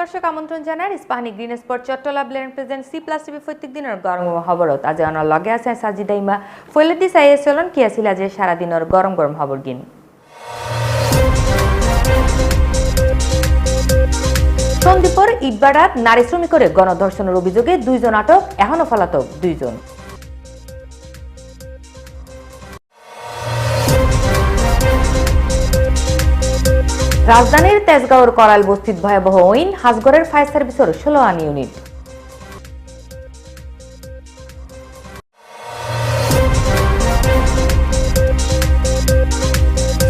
দর্শক আমন্ত্রণ জানার Ispahani green spot Chattala blend present C plus TV প্রত্যেক দিনের গরম খবরত। আজ অনার লগে আছে সাজিদা ইমা ফৈলেদি সাইয়ে চলন, কি আছিল আজ সারাদিনের গরম গরম খবর গিন? সন্দীপর ইটবাড়াত নারী শ্রমিকরে গণধর্ষণের অভিযোগে দুইজন আটক, এখনও পলাতক দুইজন। রাজধানীর তেজগাঁওর করাল বস্তিত ভয়াবহ ওইন হাজগড়ের ফায়ার সার্ভিসের ষোলো আন ইউনিট।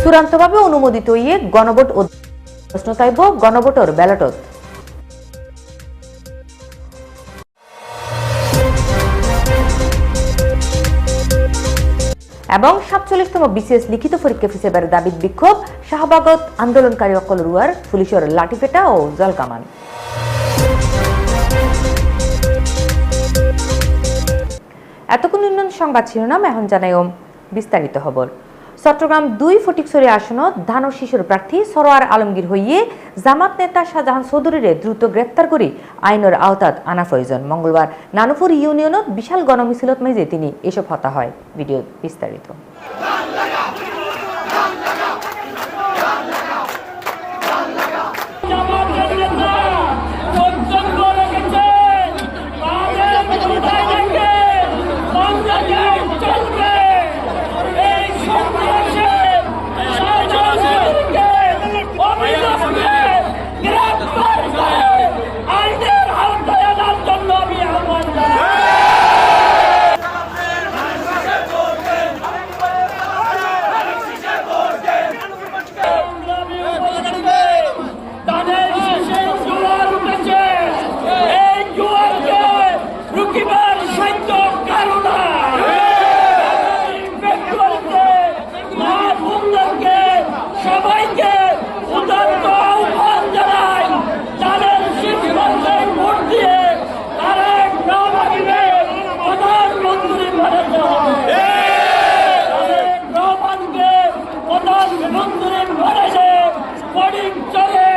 চূড়ান্তভাবে অনুমোদিত ইয়ে গণভোট প্রশ্ন চাইব গণভোটর ব্যালটত। এবং সাতচল্লিশতম বিসিএস লিখিত পরীক্ষা ফিসেবার দাবির বিক্ষোভ, শাহবাগত আন্দোলনকারী অকল রুয়ার পুলিশের লাঠিপেটা ও জলকামান। এতক্ষণ উন্নয়ন সংবাদ শিরোনাম, এখন জানাই বিস্তারিত খবর। চট্টগ্রাম দুই ফটিকছড়ি আসন ধান শিশুর প্রার্থী সরোয়ার আলমগীর হইয়ে জামাত নেতা শাহজাহান চৌধুরীরে দ্রুত গ্রেপ্তার করে আইনের আওতাত আনা প্রয়োজন মঙ্গলবার নানুপুর ইউনিয়নত বিশাল গণমিছিলত মেজে তিনি এসব হতা হয়। ভিডিও বিস্তারিত জামাতের নেতা বক্তব্য রেখেছে তাদের কোথায় রেখে বাংলাদেশ চলবে এই সন্ত্রাসে সন্ত্রাসীদেরকে অবিলম্বে গ্রেপ্তার করে আইনের আওতায় আনার জন্য আমি আহ্বান জানাই সংগ্রামী উপস্থিতি, তাদের শেষে জোয়ার উঠেছে এই জোয়ারকে রুকিবার সত্য কারণ মা বোনদেরকে সবাইকে উদাত্ত আহ্বান জানাই তাদের সিদ্ধান্তে ভোট দিয়ে তারা গ্রামবাসীকে প্রধানমন্ত্রী বানাতে হবে তাদের গ্রামবাসীকে প্রধানমন্ত্রী বানালে ফটিক চলে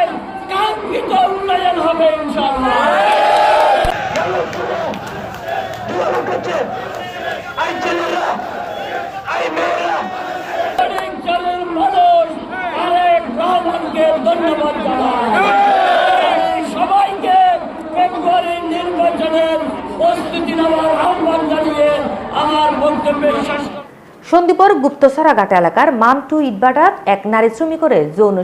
কাঙ্ক্ষিত উন্নয়ন হবে ইনশাআল্লাহ ফটিক চলের মানুষ আরেক রহমানকে ধন্যবাদ জানাই সবাইকে ফেব্রুয়ারি নির্বাচনের প্রস্তুতি নেওয়ার আহ্বান জানিয়ে আমার বক্তব্যে শেষ করছি। সন্দীপর গুপ্তসরাঘাট এলাকার মামটু ইটবাটাত এক নারী শ্রমিকরে যৌন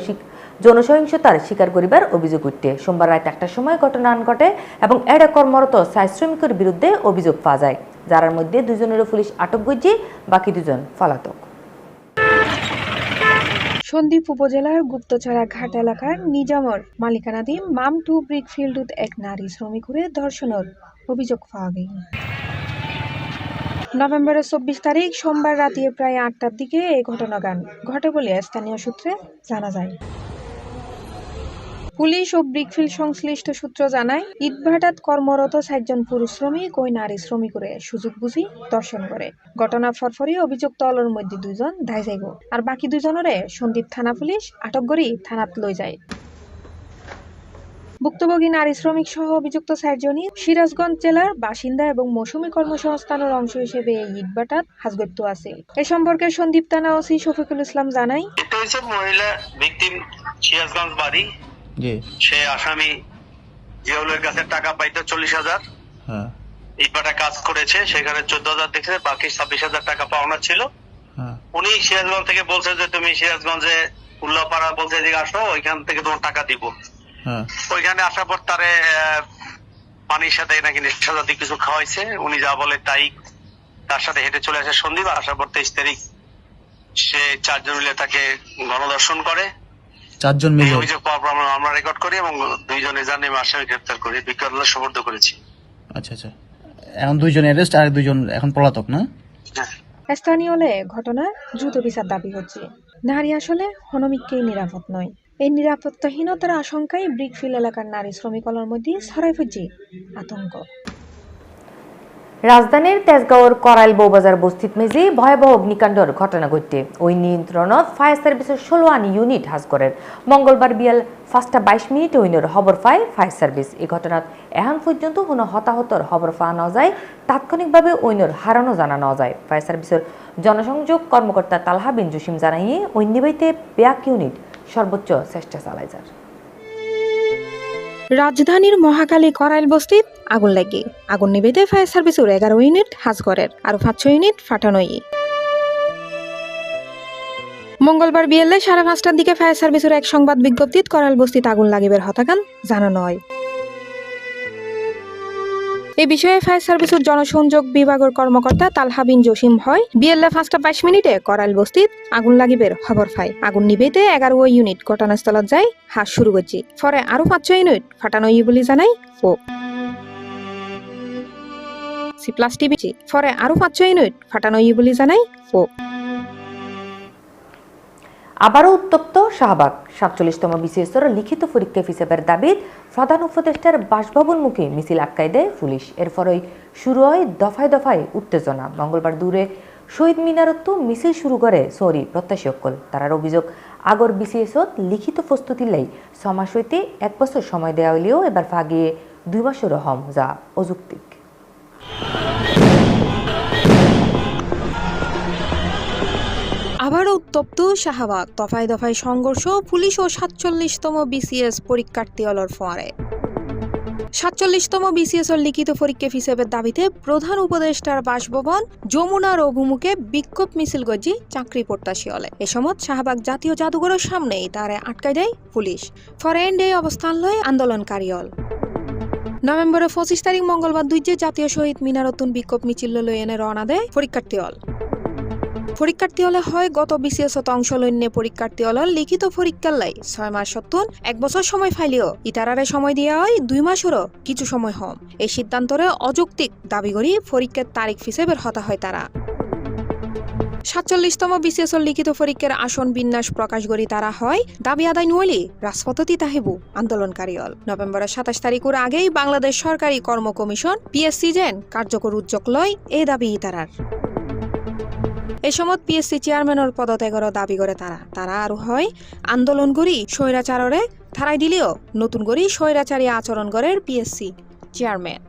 যৌন সহিংসতার শিকার করিবার অভিযোগ উঠতে সোমবার রাত একটার সময় ঘটনা ঘটে এবং এড়ে কর্মরত সাই শ্রমিকের বিরুদ্ধে অভিযোগ পাওয়া যায়। যার মধ্যে দুজনেরও পুলিশ আটক গজ্জি বাকি দুজন পলাতক। সন্দ্বীপ উপজেলার গুপ্তছড়া ঘাট এলাকার নিজামর মালিকানাধীন মামটু ব্রিকফিল্ডত এক নারী শ্রমিকরে ধর্ষণের অভিযোগ পাওয়া গেল নভেম্বরের চব্বিশ তারিখ সোমবার রাতে প্রায় আটটার দিকে এই ঘটনা গান ঘটে বলে স্থানীয় সূত্রে জানা যায়। পুলিশ ও ব্রিকফিল্ড সংশ্লিষ্ট সূত্র জানায়, ইটভাটাত কর্মরত চারজন পুরুষ শ্রমিক ওই নারী শ্রমিকরে সুযোগ বুঝি দর্শন করে। ঘটনা ফরফরি অভিযুক্ত অলর মধ্যে দুজন ধাই যাইব। আর বাকি দুজনরে সন্দীপ থানা পুলিশ আটক করি থানাত লৈ যায়। ভুক্তভোগী নারী শ্রমিক সহ অভিযুক্ত চারজনই সিরাজগঞ্জ জেলার বাসিন্দা এবং মৌসুমী কর্মসংস্থানের অংশ হিসেবে এই ইটভাটাত হাজগত্য আছে এ সম্পর্কে সন্দীপ থানা ওসি শফিকুল ইসলাম হচ্ছে মহিলা ভিকটিম সিরাজগঞ্জ বাড়ি। জি। সে আসামি জিয়াউলের কাছে টাকা পাইতো চল্লিশ হাজার। হ্যাঁ। ইটবাটা কাজ করেছে সেখানে চোদ্দ হাজার দেখেছে বাকি ছাব্বিশ হাজার টাকা পাওনা ছিল। হ্যাঁ। উনি সিরাজগঞ্জ থেকে বলছে যে তুমি সিরাজগঞ্জে উল্লাপাড়া বলছে এদিকে আসো ওইখান থেকে তোমার টাকা দিব। ওইখানে আসার পর তারে পানির সাথে নাকি নেশা জাতীয় কিছু খাওয়াইছে। উনি যা বলে তাই তার সাথে হেঁটে চলে আসে সন্দীপ আসার পর তেইশ তারিখ সে চারজন মিলে তাকে গণদর্শন করে। চারজন মিলে। অভিযোগ পাওয়ার পর আমরা- রেকর্ড করি এবং দুইজনে জানে আসামি গ্রেপ্তার করি। বিজ্ঞাপন সুবর্দ করেছি। আচ্ছা আচ্ছা। এখন দুইজন অ্যারেস্ট আর দুইজন এখন পলাতক না? হ্যাঁ। স্থানীয়লে ঘটনার দ্রুত বিচার দাবি হচ্ছে নারী আসলে হনমিককেই নিরাপদ নয়। এই নিরাপত্তাহীনতার আশঙ্কায় ব্রিকফিল এলাকার নারী শ্রমিকলের মধ্যে ছড়াই ফুটছে আতঙ্ক। রাজধানীর তেজগাঁওর করাইল বৌবাজার বস্তিত মেজি ভয়াবহ অগ্নিকাণ্ডর ঘটনা ঘটে। ওই নিয়ন্ত্রণত ফায়ার সার্ভিসের ষোলো আনি ইউনিট হাজ করেন। মঙ্গলবার বিয়াল পাঁচটা বাইশ মিনিট ওইনের খবর পায় ফায়ার সার্ভিস। এই ঘটনাত এখন পর্যন্ত কোনো হতাহতর খবর পাওয়া না যায়। তাৎক্ষণিকভাবে ওইনের হারানো জানা না যায়। ফায়ার সার্ভিসের জনসংযোগ কর্মকর্তা তালহা বিন জসিম জানাইয়ে নিবাইতে ব্যাক ইউনিট সর্বোচ্চ চেষ্টা চালায় যার রাজধানীর মহাকালী করাইল বস্তিত আগুন লাগে। আগুন নিবেদে ফায়ার সার্ভিসের এগারো ইউনিট, হাজ করের আর পাঁচশো ইউনিট, ফাটানোই। মঙ্গলবার বিয়েলে সাড়ে পাঁচটার দিকে ফায়ার সার্ভিসের এক সংবাদ বিজ্ঞপ্তিত করাইল বস্তিতে আগুন লাগিবের হতাকান জানানো হয় এই বিষয়ে ফায়ার সার্ভিসের জনসংযোগ বিভাগের কর্মকর্তা তালহা বিন জসিম হয় বিএলএ পাঁচটা বাইশ মিনিটে করাইল বস্তিত আগুন লাগিবের খবর পায়। আগুন নিবেতে এগারো ইউনিট ঘটনাস্থলত যাই হাস শুরু করছি। পরে আরও পাঁচশো ইউনিট ফাটানো ই বলে জানাই ও। সি প্লাস টিভি পরে আরও পাঁচশো ইউনিট ফাটানো ই বলে জানাই ও। আবারও উত্তপ্ত শাহবাগ। সাতচল্লিশতম বিসিএসর লিখিত পরীক্ষা হিসেবের দাবিত প্রধান উপদেষ্টার বাসভবন মুখে মিছিল আটকাই দেয় পুলিশ। এর ফলেই শুরু হয় দফায় দফায় উত্তেজনা। মঙ্গলবার দূরে শহীদ মিনারত্ব মিছিল শুরু করে সরি প্রত্যাশী অকল তারার অভিযোগ, আগর বিসিএসত লিখিত প্রস্তুতি লাই ছমাস হইতে এক বছর সময় দেওয়া হইলেও এবার ফাগিয়ে দুই মাসেরও হম যা অযৌক্তিক। আবারও উত্তপ্ত শাহবাগ। দফায় দফায় সংঘর্ষ, পুলিশ ও সাতচল্লিশতম বিসিএস পরীক্ষার্থী অলর ফোয়ারে। সাতচল্লিশতম বিসিএস এর লিখিত পরীক্ষা হিসেবে দাবিতে প্রধান উপদেষ্টার বাসভবন যমুনার অভিমুখে বিক্ষোভ মিছিল গজি চাকরি প্রত্যাশী হলে। এ সময় শাহবাগ জাতীয় জাদুঘরের সামনেই তারে আটকায় দেয় পুলিশ। ফরেন ডে অবস্থান লয় আন্দোলনকারী হল। নভেম্বরের পঁচিশ তারিখ মঙ্গলবার দুই জাতীয় শহীদ মিনারতুন বিক্ষোভ মিছিল লই এনে রওনা দেয় পরীক্ষার্থী হল। পরীক্ষার্থী হলে হয় গত বিসিএস অংশ লইনে পরীক্ষার্থী হল লিখিত পরীক্ষার লাই। ছয় মাস সত্তর এক বছর সময় ফাইলিও ইতারারে সময় দিয়া হয় দুই মাসেরও কিছু সময় হম। এই সিদ্ধান্তরে অযৌক্তিক দাবি করি পরীক্ষার তারিখ হিসেবে হতা হয় তারা। সাতচল্লিশতম বিসিএস লিখিত পরীক্ষার আসন বিন্যাস প্রকাশ করি তারা হয় দাবি আদায় নইলে রাজপথতি তাহেবু আন্দোলনকারী হল নভেম্বরের সাতাশ তারিখের আগেই বাংলাদেশ সরকারি কর্ম কমিশন পিএসসি জেন কার্যকর উদ্যোগ লয় এই দাবি তারার এ সময় পিএসসি চেয়ারম্যানের পদত্যাগেরও দাবি করে তারা। তারা আরও হয়, আন্দোলন করি স্বৈরাচাররে থারাই দিলেও নতুন করি স্বৈরাচারী আচরণ করে পিএসসি চেয়ারম্যান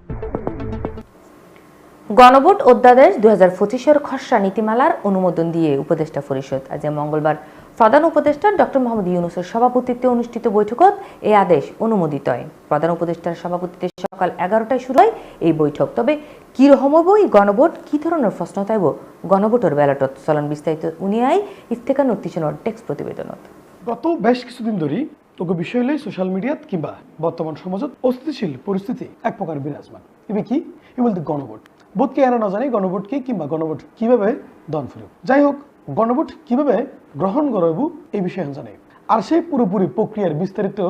গণভোট অধ্যাদেশ দু হাজার পঁচিশের খসড়া নীতিমালার অনুমোদন দিয়ে উপদেষ্টা পরিষদ আজ মঙ্গলবার প্রধান উপদেষ্টা ডক্টর মোহাম্মদ ইউনুসের সভাপতিত্বে অনুষ্ঠিত বৈঠকত এই আদেশ অনুমোদিত হয় প্রধান উপদেষ্টার সভাপতিত্বে সকাল এগারোটায় শুরু হয় এই বৈঠক। তবে কি রকম হইব এই গণভোট? কি ধরনের প্রশ্ন তাইব গণভোটের ব্যালটত। চলন বিস্তারিত উনিয়াই ইফতেকার নতিশনের টেক্সট প্রতিবেদনত। গত বেশ কিছুদিন ধরেই তোকে বিষয় হলে সোশ্যাল মিডিয়াত কিংবা বর্তমান সমাজত অস্থিতিশীল পরিস্থিতি এক প্রকার বিরাজমান। এবে কি? এ বলতে গণভোট। বোধকে এরা না জানে গণভোট কি কিংবা গণভোট কীভাবে দন ফিরব যাই হোক গণভোট কীভাবে গ্রহণ করব এই বিষয়ে জানে। আর সেই পুরোপুরি প্রক্রিয়ার বিস্তারিত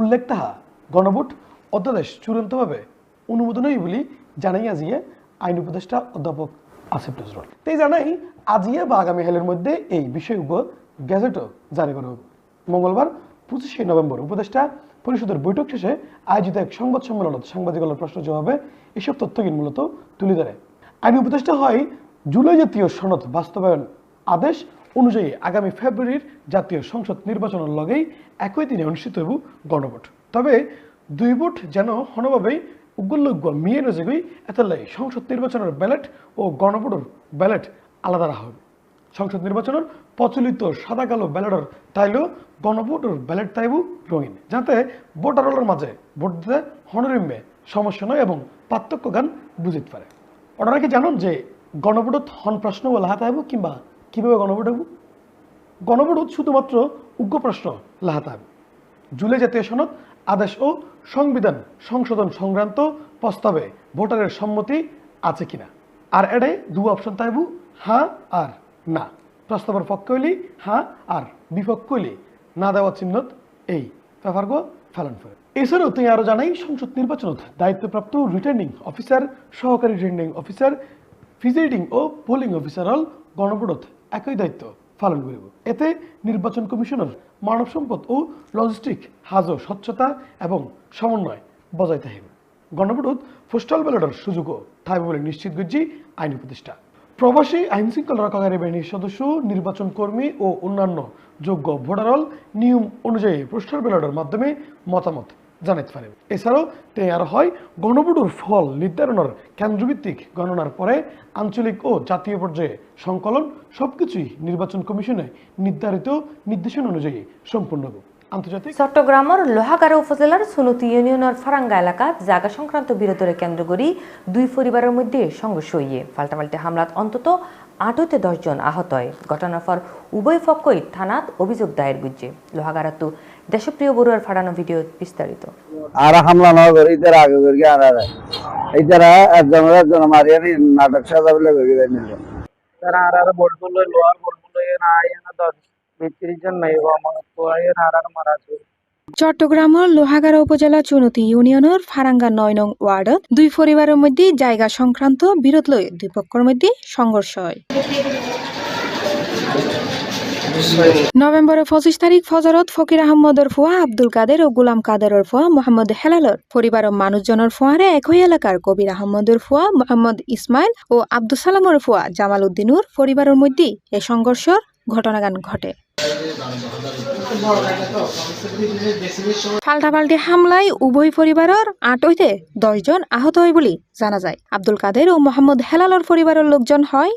উল্লেখ তাহা গণভোট অধ্যাদেশ চূড়ান্তভাবে অনুমোদনই বলি জানাই আজিয়ে আইন উপদেষ্টা অধ্যাপক আসিফ নজরুল। তাই জানাই আজিয়ে বা আগামী হালের মধ্যে এই বিষয় উপর গ্যাজেটও জারি করা হবে মঙ্গলবার পঁচিশে নভেম্বর উপদেষ্টা পরিষদের বৈঠক শেষে আয়োজিত এক সংবাদ সম্মেলনত সাংবাদিকতার প্রশ্ন জবাবে এসব তথ্যহীন মূলত তুলে ধরে। আইন উপদেষ্টা হয় জুলাই জাতীয় সনদ বাস্তবায়ন আদেশ অনুযায়ী আগামী ফেব্রুয়ারির জাতীয় সংসদ নির্বাচনের লগেই একই দিনে অনুষ্ঠিত হইব গণভোট। তবে দুই ভোট যেন হনভাবেই উগ্রলগ্য মিয়ে নজেগই এতলাই সংসদ নির্বাচনের ব্যালট ও গণভোটের ব্যালট আলাদা রাখা হবে সংসদ নির্বাচনের প্রচলিত সাদা কালো ব্যালটের তাইলেও গণভোটের ব্যালট তাইব রঙিন। যাতে ভোটারদের মাঝে ভোট দিতে হনরিমে সমস্যা নয় এবং পার্থক্য গান বুঝিতে পারে। ওনারা কি জানুন যে গণভোটত হন প্রশ্ন লাহাতে হইব কিংবা কীভাবে গণভোট হইব গণভোটত শুধুমাত্র উগ্র প্রশ্ন লাহাতে হবে জুলাই জাতীয় সনদ, আদেশ ও সংবিধান সংশোধন সংক্রান্ত প্রস্তাবে ভোটারের সম্মতি আছে কিনা। আর এডে দু অপশন তাইব হ্যাঁ আর, না। প্রস্তাবের পক্ষ হইলি হ্যাঁ আর, বিপক্ষ হইলি না দেওয়া চিহ্নত এই। ব্যাপারগো ফেলান ফেলে এছাড়াও তুই আরও জানাই, সংসদ নির্বাচনত দায়িত্বপ্রাপ্ত রিটার্নিং অফিসার সহকারী রিটার্নিং অফিসার প্রিজাইডিং ও পোলিং অফিসার হল গণভোটত একই দায়িত্ব পালন করিব। এতে নির্বাচন কমিশনের মানব সম্পদ ও লজিস্টিক হাজো স্বচ্ছতা এবং সমন্বয় বজায় থাকিবে গণভোটত পোস্টাল ব্যালটের সুযোগও থাকবে বলে নিশ্চিত করছি আইনি প্রতিষ্ঠা প্রবাসী আইন শৃঙ্খলা রক্ষাকারী বাহিনীর সদস্য, নির্বাচন কর্মী ও অন্যান্য যোগ্য ভোটারল নিয়ম অনুযায়ী পোস্টাল ব্যালটের মাধ্যমে মতামত জানাতে পারে এছাড়াও তৈয়ার হয় গণভোটের ফল নির্ধারণের কেন্দ্রভিত্তিক গণনার পরে আঞ্চলিক ও জাতীয় পর্যায়ে সংকলন, সবকিছুই নির্বাচন কমিশনে নির্ধারিত নির্দেশনা অনুযায়ী সম্পূর্ণ। আন্তর্জাতিক চট্টগ্রামের লোহাগাড়া উপজেলার সুনতি ইউনিয়নের ফারাঙ্গা এলাকাত জাগা সংক্রান্ত বিরোধরে কেন্দ্র করি দুই পরিবারের মধ্যে সংঘর্ষ হইয়ে পাল্টাপাল্টি হামলাত অন্তত আট হইতে দশজন আহত হয়। ঘটনার পর উভয় পক্ষই থানাত অভিযোগ দায়ের বুঝছে লোহাগাড়া তো দেশপ্রিয় বড়ুয়ার ফাড়ানো ভিডিও বিস্তারিত। আর হামলা না করে ইতারা আগে করে আর আর। ইতারা একজন একজন মারিয়া নি নাটক সাজা বলে করে নিল তারা আর আর বোর্ডগুলো লোয়ার বোর্ডগুলো এর আয় না দশ বিত্রিশ জন নাই আমার তো আয় আর আর মারা আছে চট্টগ্রামের লোহাগাড়া উপজেলা চুনতি ইউনিয়নের ফারাঙ্গা নয় নং ওয়ার্ডত দুই পরিবারের মধ্যে জায়গা সংক্রান্ত বিরোধ লই দুই পক্ষের মধ্যে সংঘর্ষ হয়। নভেম্বরের পঁচিশ তারিখ ফজরত ফকির আহমদর ফুয়া আব্দুল কাদের ও গুলাম কাদেরর ফুয়া মোহাম্মদ হেলালর পরিবারের মানুষজনের ফুয়ারে একই এলাকার কবির আহমদর ফুয়া মোহাম্মদ ইসমাইল ও আব্দুল সালামর ফুয়া জামাল উদ্দিনুর পরিবারের মধ্যে এই সংঘর্ষর ঘটনাগান ঘটে। পাল্টাপাল্টি হামলায় উভয় পরিবারের আট হইতে দশজন আহত হয় বলে জানা যায়। আব্দুল কাদের ও মোহাম্মদ হেলালর পরিবারের লোকজন হয়।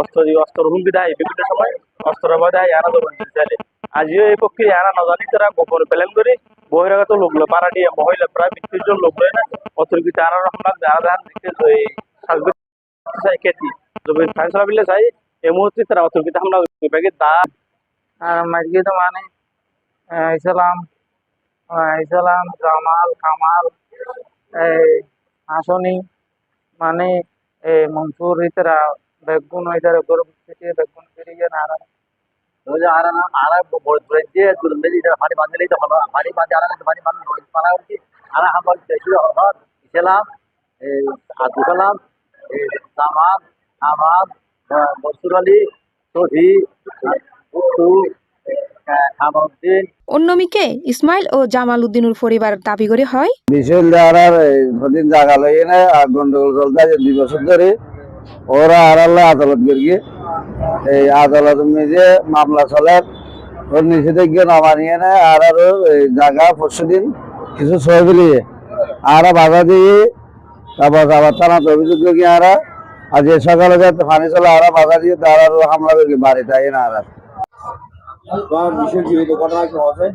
অস্ত্র হুমকি দেয় বিভিন্ন আজিও এই প্রক্রিয়া আনা না জানি তারা গোপন প্ল্যান করে। বহিরাগত লোকগুলো পাড়া দিয়ে মহিলা প্রায় বিশ জন লোক রয়ে না। আনার হামলা যারা ধান দিচ্ছে এই সাজবে চাই খেতি। বিলে চাই এই মুহূর্তে তারা অতর্কিত হামলা ব্যাগে দা আর তো মানে? ইসলাম ইসলাম জামাল কামাল এই হাসনি মানে এই মনসুর ইতারা বেগুন ইতারা গরম থেকে বেগুন ফিরিয়ে নারা ওই আর না আর বড় দিয়ে দুর্মে দিতে পানি বাঁধলেই তো হলো। পানি বাঁধে আর পানি বাঁধ নয় পানা উঠি আর হামলা ইসলাম এই আব্দুল জামাত আহমদ মসুর আলী সহি অন্যমিকে ইসমাইল ও জামাল উদ্দিনুর পরিবার দাবি করে হয় বিশাল আর প্রতিদিন জায়গা লইয়ে না আর গন্ডগোল চলতে আছে দুই বছর ধরে। ওরা আর আল্লাহ আদালত করিয়ে এই আদালত যে মামলা চলে। ওর নিষেধাজ্ঞা না মানিয়ে নেয় আর আরও এই জায়গা পরশু দিন কিছু ছয় বিলিয়ে আর বাধা দিয়ে তারপর আবার থানা অভিযোগ করি আর। আজ এ সকালে যাতে পানি চলে আর বাধা দিয়ে তার আরও হামলা করি বাড়িতে আই না আর। ঘটনা কি হবে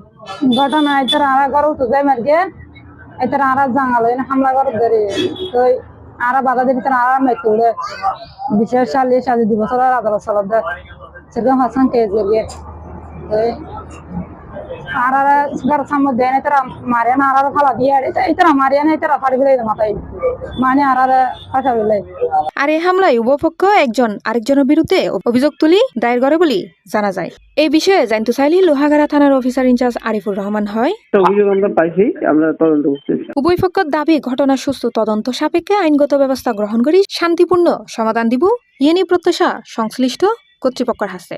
ঘটনা এটার আরা ঘর উঠে যায় মার্কে এটার আরা জাঙ্গাল এনে হামলা করে ধরে তো আরা বাধা দেবী তার আরা মেতে উড়ে বিশেষ সালে আদালত সালাদ দেয় সেরকম হাসান গিয়ে তো আরা ঘর সামনে দেয় না তারা মারে না আরা ফালা দিয়ে এটার মারিয়া না এটার ফাড়ি ফেলে মাথায়। মানে আরা ফাঁসা ফেলে আর এই হামলায় উভপক্ষ একজন আরেকজনের বিরুদ্ধে অভিযোগ তুলি দায়ের করে বলে জানা যায়। এই বিষয়ে জানতে চাইলে লোহাগাড়া থানার অফিসার ইনচার্জ আরিফুর রহমান হয়। অভিযোগ আমরা পাইছি আমরা তদন্ত করতেছি উভয় পক্ষের দাবি ঘটনার সুস্থ তদন্ত সাপেক্ষে আইনগত ব্যবস্থা গ্রহণ করি শান্তিপূর্ণ সমাধান দিব ইয়ে নিয়ে প্রত্যাশা সংশ্লিষ্ট কর্তৃপক্ষের হাতে।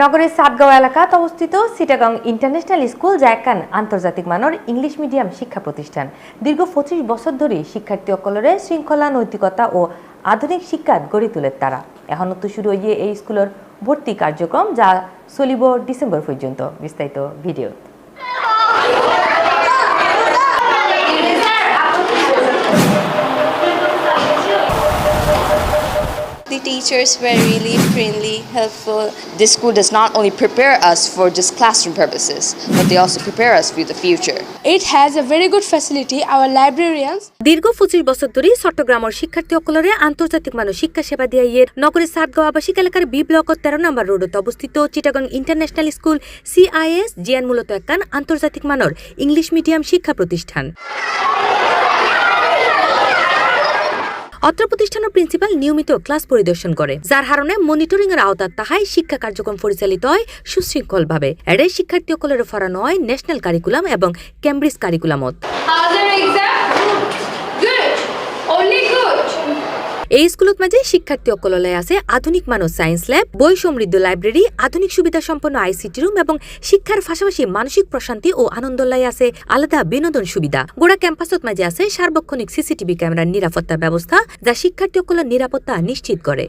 নগরের সাতগাঁও এলাকাত অবস্থিত সিটাগং ইন্টারন্যাশনাল স্কুল, যা একান আন্তর্জাতিক মানর ইংলিশ মিডিয়াম শিক্ষা প্রতিষ্ঠান। দীর্ঘ পঁচিশ বছর ধরে শিক্ষার্থী অকলরে শৃঙ্খলা, নৈতিকতা ও আধুনিক শিক্ষা গড়ে তোলে তারা। এখন তো শুরু হয়ে এই স্কুলের ভর্তি কার্যক্রম, যা চলিব ডিসেম্বর পর্যন্ত। বিস্তারিত video The teachers were really friendly, helpful. This school does not only prepare us for just classroom purposes, but they also prepare us for the future. It has a very good facility. Our librarians দীর্ঘ পঁচিশ বছর ধরে চট্টগ্রামের শিক্ষার্থী অকলরে আন্তর্জাতিক মানের শিক্ষা সেবা দিয়া ইয়ে নগরের সাতগাঁও আবাসিক এলাকার বি ব্লক তেরো নম্বর রোডত অবস্থিত চিটাগং ইন্টারন্যাশনাল স্কুল সিআইএস জিয়ান মূলত একখান আন্তর্জাতিক মানের ইংলিশ মিডিয়াম শিক্ষা প্রতিষ্ঠান অত্র প্রতিষ্ঠানের প্রিন্সিপাল নিয়মিত ক্লাস পরিদর্শন করে, যার কারণে মনিটরিং এর আওতার তাহাই শিক্ষা কার্যক্রম পরিচালিত হয় সুশৃঙ্খলভাবে। এড়ে শিক্ষার্থী সকলের ফরানো হয় ন্যাশনাল কারিকুলাম এবং ক্যামব্রিজ কারিকুলামত। এই স্কুলত মাঝে শিক্ষার্থী অকললায় আছে আধুনিক মানব সায়েন্স ল্যাব বই সমৃদ্ধ লাইব্রেরি আধুনিক সুবিধা সম্পন্ন আইসিটি রুম এবং শিক্ষার পাশাপাশি মানসিক প্রশান্তি ও আনন্দলাই আছে আলাদা বিনোদন সুবিধা গোড়া ক্যাম্পাসত মাঝে আছে সার্বক্ষণিক সিসিটিভি ক্যামেরার নিরাপত্তা ব্যবস্থা যা শিক্ষার্থী অকলের নিরাপত্তা নিশ্চিত করে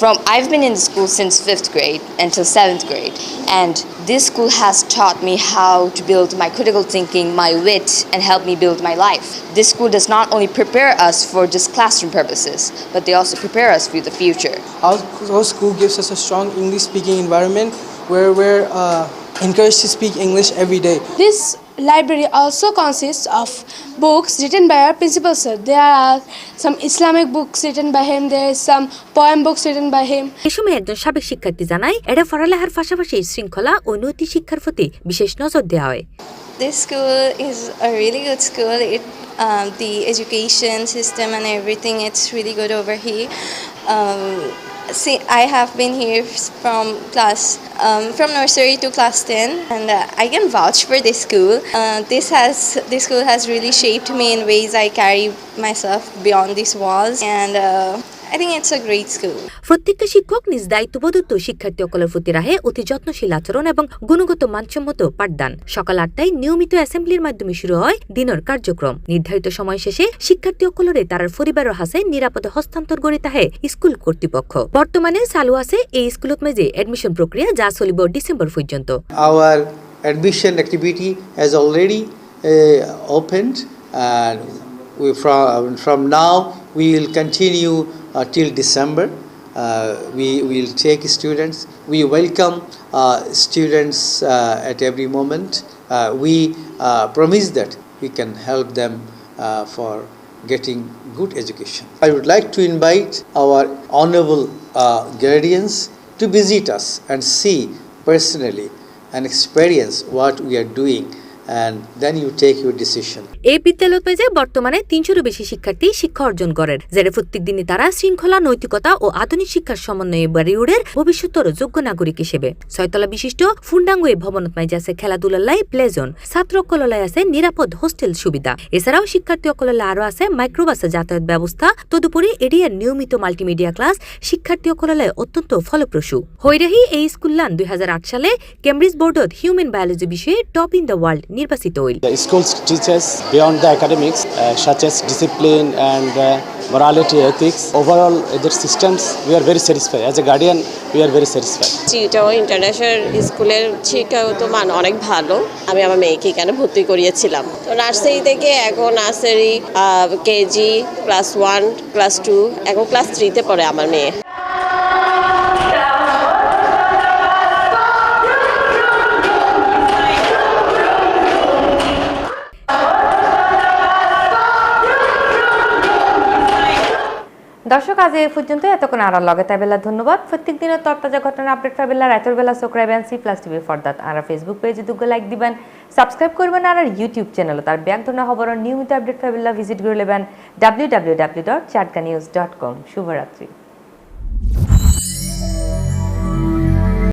from I've been in school since fifth grade until seventh grade, and this school has taught me how to build my critical thinking, my wit, and help me build my life. This school does not only prepare us for just classroom purposes, but they also prepare us for the future. Our, our school gives us a strong English speaking environment where we're uh, encouraged to speak English every day. This library also consists of books written by our principal sir. There are some Islamic books written by him, there is some poem books written by him. এ সময় একজন সাবেক শিক্ষার্থী জানায় এটা পড়ালেখার পাশাপাশি শৃঙ্খলা ও নৈতিক শিক্ষার প্রতি বিশেষ নজর দেওয়া হয় This school is a really good school. It, um, the education system and everything, it's really good over here. Um, see, I have been here from class, um, from nursery to class 10, and uh, I can vouch for this school. Uh, this has, this school has really shaped me in ways I carry myself beyond these walls, and uh, I think it's a great school. প্রত্যেকটা শিক্ষক নিজ দায়িত্ববোধত্ব শিক্ষার্থী অকলের প্রতি রাহে অতি যত্নশীল আচরণ এবং গুণগত মানসম্মত পাঠদান। সকাল আটটায় নিয়মিত অ্যাসেম্বলির মাধ্যমে শুরু হয় দিনের কার্যক্রম। নির্ধারিত সময় শেষে শিক্ষার্থী অকলরে তার পরিবার হাসে নিরাপদে হস্তান্তর করে তাহে স্কুল কর্তৃপক্ষ। বর্তমানে চালু আছে এই স্কুলত মেজে এডমিশন প্রক্রিয়া যা চলিব ডিসেম্বর পর্যন্ত। Admission activity has already uh, opened and we from, from now we will continue uh, till December. Uh, we will take students. We welcome uh, students uh, at every moment. Uh, we uh, promise that we can help them uh, for getting good education. I would like to invite our honorable guardians to visit us and see personally and experience what we are doing এই বিদ্যালয় পেজে বর্তমানে তিনশোরও বেশি শিক্ষার্থী শিক্ষা অর্জন করেন, যারা প্রত্যেক তারা শৃঙ্খলা, নৈতিকতা ও আধুনিক শিক্ষার সমন্বয়ে বলিউডের ভবিষ্যতের যোগ্য নাগরিক হিসেবে। ছয়তলা বিশিষ্ট ফুন্ডাঙ্গু এই ভবনত মাইজে আছে খেলাধুলার লাই প্লেজন ছাত্র কললাই আছে নিরাপদ হোস্টেল সুবিধা। এছাড়াও শিক্ষার্থী অকললে আরও আছে মাইক্রোবাসে যাতায়াত ব্যবস্থা। তদুপরি এরিয়ার নিয়মিত মাল্টিমিডিয়া ক্লাস শিক্ষার্থী অকললে অত্যন্ত ফলপ্রসূ। হৈরাহি এই স্কুললান দুই সালে কেমব্রিজ বোর্ডত হিউম্যান বায়োলজি বিষয়ে টপ ইন দ্য ওয়ার্ল্ড নির্বাচিত হইল The schools teaches beyond the academics, uh, such as discipline and uh, morality, ethics. Overall, uh, their systems, we are very satisfied. As a guardian, we are very satisfied. চিটাও international স্কুলের শিক্ষাগত মান অনেক ভালো আমি আমার মেয়েকে এখানে ভর্তি করিয়েছিলাম তো নার্সারি থেকে এখন nursery KG class one class two এখন ক্লাস থ্রিতে পড়ে আমার মেয়ে দর্শক, আজ এই পর্যন্ত এতক্ষণ আর লগে তাই বেলা ধন্যবাদ। প্রত্যেক দিনের তরতাজা ঘটনা, আপডেট পাবেলা রাতের বেলা সক্রাইবেন সি প্লাস টিভি ফর্দাত আর ফেসবুক পেজে দুগো লাইক দিবেন সাবস্ক্রাইব করবেন আর ইউটিউব চ্যানেল তার ব্যাগ ধরনের খবর নিয়মিত আপডেট পাবেলা ভিজিট করে নেবেন W W W dot চাটকা news dot com শুভরাত্রি।